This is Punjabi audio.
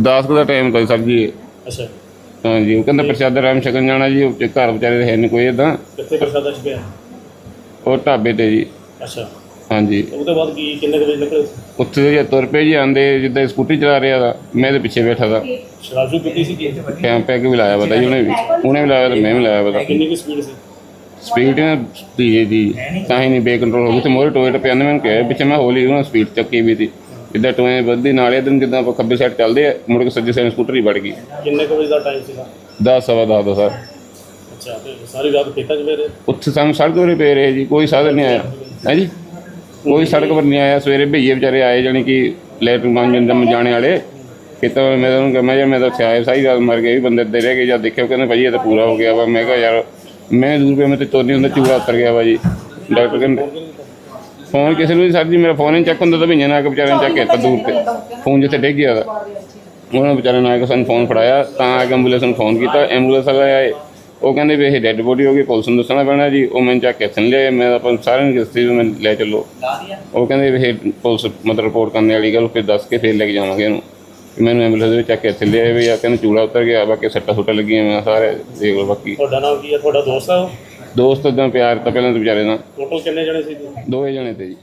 10 ਕੁ ਦਾ ਟਾਈਮ ਤਾਂ ਸਰ ਜੀ ਅੱਛਾ। ਹਾਂਜੀ ਉਹ ਕਹਿੰਦਾ ਪ੍ਰਸ਼ਾਦਾ ਰਾਮ ਛਕਣ ਜਾਣਾ ਜੀ ਉਹ ਘਰ ਵਿਚਾਰੇ ਦੇ ਹੈ ਨਹੀਂ ਕੋਈ ਇਦਾਂ ਕਿੱਥੇ ਪ੍ਰਸ਼ਾਦਾ ਛਕਿਆ? ਉਹ ਢਾਬੇ ਤੇ ਜੀ। ਅੱਛਾ। ਹਾਂਜੀ। ਉਹਦੇ ਬਾਅਦ ਕੀ ਕਿੰਨੇ ਕੁ ਵਜੇ ਨਿਕਲੇ? ਉੱਥੇ ਜੇ ਤੁਰ ਪਏ ਜੀ ਆਂਦੇ ਜਿੱਦਾਂ ਸਕੂਟੀ ਚਲਾ ਰਿਹਾ ਦਾ ਮੈਂ ਇਹਦੇ ਪਿੱਛੇ ਬੈਠਾ ਦਾ ਸ਼ਰਾਬ ਸ਼ੁਰੂ ਕੀਤੀ ਸੀ? ਕੀ ਕੈਂਪ ਪੈਕ ਵੀ ਲਾਇਆ ਪਤਾ ਜੀ ਉਹਨੇ ਵੀ ਉਹਨੇ ਵੀ ਲਾਇਆ ਤੇ ਮੈਂ ਵੀ ਲਾਇਆ ਪਤਾ ਕਿੰਨੀ ਕੁ ਸਪੀਡ ਸੀ? ਸਪੀਡ ਨਾ ਧੀਰੇ ਦੀ ਤਾਂ ਹੀ ਨਹੀਂ ਬੇਕੰਟਰੋਲ ਹੋ ਗਈ। ਤੇ ਮੋਰੇ ਟਪੇ ਆਂਦੇ ਮੈਨੂੰ ਕਿਹਾ ਪਿੱਛੇ ਮੈਂ ਹੌਲੀ ਉਹਨਾਂ ਸਪੀਡ ਚੱਕੀ ਵੀ ਸੀ ਜਿੱਦਾਂ ਟੋਏ ਵੱਧਦੀ ਨਾਲੇ ਦਿਨ ਜਿੱਦਾਂ ਆਪਾਂ ਖੱਬੇ ਸਾਈਡ ਚੱਲਦੇ ਆ ਮੁੜ ਕੇ ਸੱਜੇ ਸਾਈਡ ਸਕੂਟਰ ਹੀ ਵੜ ਗਈ ਕਿੰਨੇ ਕੁ ਵਜੇ ਦਾ ਟਾਈਮ ਸੀਗਾ? 10 ਸਵਾ ਦਸ ਦਾ ਸਰ। ਅੱਛਾ ਤੇ ਸਾਰੀ ਰਾਤ ਖੇਤਾਂ 'ਚ ਮੇਰੇ ਉੱਥੇ ਸਾਨੂੰ ਸੜਕ ਉਰੇ ਪਏ ਰਹੇ ਜੀ ਕੋਈ ਸਾਧਨ ਨਹੀਂ ਆਇਆ। ਹੈ ਜੀ? ਕੋਈ ਸੜਕ ਪਰ ਨਹੀਂ ਆਇਆ। ਸਵੇਰੇ ਭਈਏ ਵਿਚਾਰੇ ਆਏ ਜਾਣੀ ਕਿ ਲੈਟਰ ਮੰਗਣ ਜਮ ਜਾਣੇ ਵਾਲੇ। ਕਿਤਾ ਮੈਂ ਤਾਂ ਉਹਨੂੰ ਕਿਹਾ ਮੈਂ ਯਾਰ ਮੈਂ ਤਾਂ ਉੱਥੇ ਆਇਆ ਸਾਰੀ ਰਾਤ ਮਰ ਗਿਆ ਵੀ ਬੰਦੇ ਦੇ ਰਹਿ ਗਏ। ਦੇਖਿਆ ਉਹ ਕਹਿੰਦੇ ਭਾਜੀ ਇਹ ਤਾਂ ਪੂਰਾ ਹੋ ਗਿਆ ਵਾ। ਮੈਂ ਕਿਹਾ ਯਾਰ ਮੈਂ ਦੂਰ ਪਿਆ ਮੈਂ ਤੇ ਤੋਨੀ ਹੁੰਦਾ ਚੂੜਾ ਉਤਰ ਗਿਆ ਵਾ ਜੀ। ਡਾਕਟਰ ਕਹਿੰਦੇ ਫੋਨ ਕਿਸੇ ਨੂੰ ਨਹੀਂ, ਸਰ ਜੀ, ਮੇਰਾ ਫੋਨ ਹੀ ਚੈੱਕ ਹੁੰਦਾ ਤਾਂ ਭਈਆਂ ਨੇ ਆ ਕੇ ਵਿਚਾਰਿਆਂ ਨੇ ਚੱਕ ਕੇ ਦੂਰ ਤੇ। ਫੋਨ ਜਿੱਥੇ ਡਿੱਗ ਗਿਆ। ਦਾ ਉਹਨਾਂ ਵਿਚਾਰਿਆਂ ਨੇ ਆ ਕੇ ਸਾਨੂੰ ਫੋਨ ਫੜਾਇਆ, ਤਾਂ ਆ ਕੇ ਐਂਬੂਲੈਂਸ ਨੂੰ ਫੋਨ ਕੀਤਾ। ਐਂਬੂਲੈਂਸ ਵਾਲੇ ਆਏ। ਉਹ ਕਹਿੰਦੇ ਵੀ ਇਹ ਡੈੱਡ ਬੋਡੀ ਹੋ ਗਈ, ਪੁਲਿਸ ਨੂੰ ਦੱਸਣਾ ਪੈਣਾ ਜੀ। ਉਹ ਮੈਨੂੰ ਚੱਕ ਕੇ ਥੱਲੇ ਲਿਆ ਮੈਂ ਆਪਾਂ ਸਾਰਿਆਂ ਨੂੰ ਕਿਸਤੀ ਵੀ ਮੈਂ ਲੈ ਚੱਲੋ। ਉਹ ਕਹਿੰਦੇ ਵੀ ਇਹ ਪੁਲਿਸ ਮਤਲਬ ਰਿਪੋਰਟ ਕਰਨ ਵਾਲੀ ਗੱਲ, ਫਿਰ ਦੱਸ ਕੇ ਫਿਰ ਲੈ ਕੇ ਜਾਵਾਂਗੇ ਇਹਨੂੰ। ਵੀ ਮੈਨੂੰ ਐਂਬੂਲੈਂਸ ਦੇ ਵਿੱਚ ਚੱਕ ਕੇ ਇੱਥੇ ਲਿਆ ਵੀ ਆ। ਕਹਿੰਦੇ ਚੂੜਾ ਉਤਰ ਗਿਆ, ਬਾਕੀ ਸੱਟਾਂ ਸੁੱਟਾ ਲੱਗੀਆਂ ਮੈਂ ਸਾਰੇ, ਦੇਖ ਲਓ ਬਾਕੀ। ਤੁਹਾਡਾ ਨਾਮ ਕੀ ਹੈ? ਤੁਹਾਡਾ ਦੋਸਤ ਹੈ ਉਹ? ਦੋਸਤ ਦਾ ਪਿਆਰ ਤਾਂ ਪਹਿਲਾਂ ਤਾਂ ਵਿਚਾਰੇ ਨਾਲ ਟੋਟਲ ਕਿੰਨੇ ਜਣੇ ਸੀ ਤੁਸੀਂ? ਦੋਵੇਂ ਜਣੇ ਤੇ ਜੀ